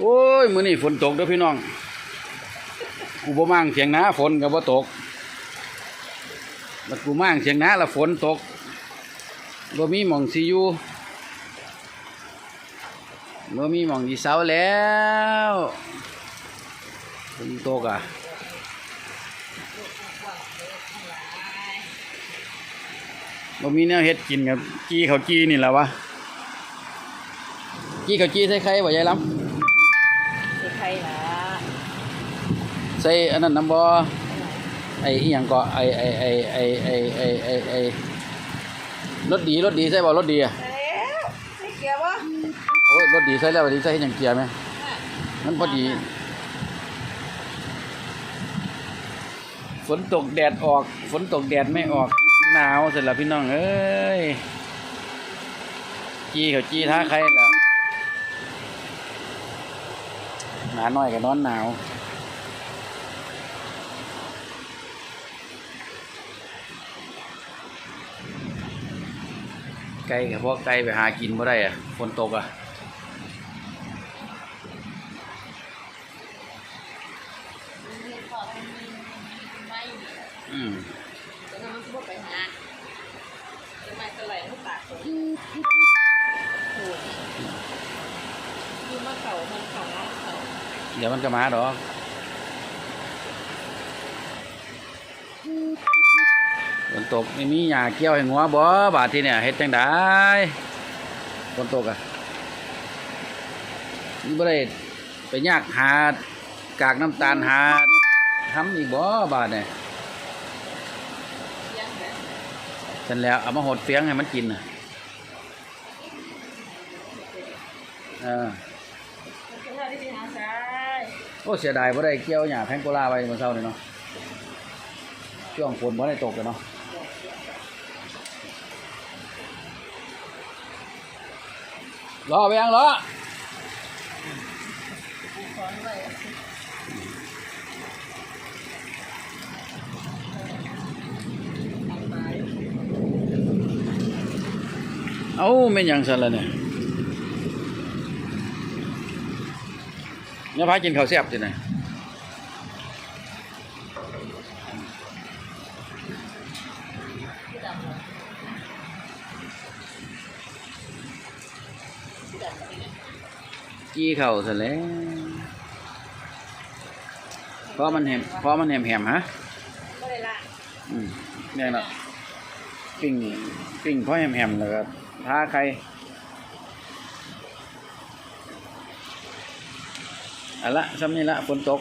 โอ้ยมื้อนี้ฝนตกเด้อพี่น้องกูบ่มั่งเสียงนาฝนก็บ่ตกแล้วกูมั่งเสียงนาแล้วฝนตกบ่มีหม่องสิอยู่บ่มีหม่องสิเซาแล้วฝนตกอะบ่มีแนวเฮ็ดกินกับกี้เขาวจี้นี่แหละวะกี้เขาวจี้ใส่ไข่บ่ยายลำ คือใครล่ะ ใส่อันนั้นน้ำบอไอ้อีหยังก็ไอ้ไอ้ไอ้ไอ้ไอ้ไอ้ไอ้ไอ้รถดีรถดีใส่บ่รถดีอะแล้วไม่เกี่ยววะโอ้ยรถดีใส่แล้วรถดีใส่เฮ็ดหยังเกียร์ไหมมันพอดี ฝนตกแดดออก ฝนตกแดดไม่ออกหนาวเสร็จแล้วพี่น้องเอ้ยจี้เขาจี้ท้าใครแล้วหนาหน่อยกับนอนหนาว ไก่เพราะไก่ไปหากินไม่ได้อะฝนตกอะอืมเดี๋ยวมันก็มาดอก ฝนตกไม่มีหญ้าเกี่ยวให้งัวบ่บาดที่เนี่ยเฮ็ดจังไดฝนตกอะนี่บ่ได้ไปยากหากากน้ำตาลหาทำอีกบ่บาดเนี่ยฉันแล้วเอามาหดเฟียงให้มันกินน่ะเออมันจะเท่าที่ไปหาซ้ายโอ้เสียดายบ่ได้เกี่ยวหญ้าแพงโกลาไว้เมื่อเช้านี่เนาะช่วงฝนบ่ได้ตกกันเนาะ รอไปยังรอเอาแม่ยังซั่นละเนี่ยเนี่ยพากินข้าวแซ่บสินี่ย ที่ดำเลยที่ดำเลย กี้ข้าซะแล้วเพราะมันแหมเพราะมันแหมแหมฮะก็เลยละอืมเนี่ยนะปิ้งปิ้งเพราะแหมๆแล้วก็ทาใครเอะละซ้ำนี่ละฝนตก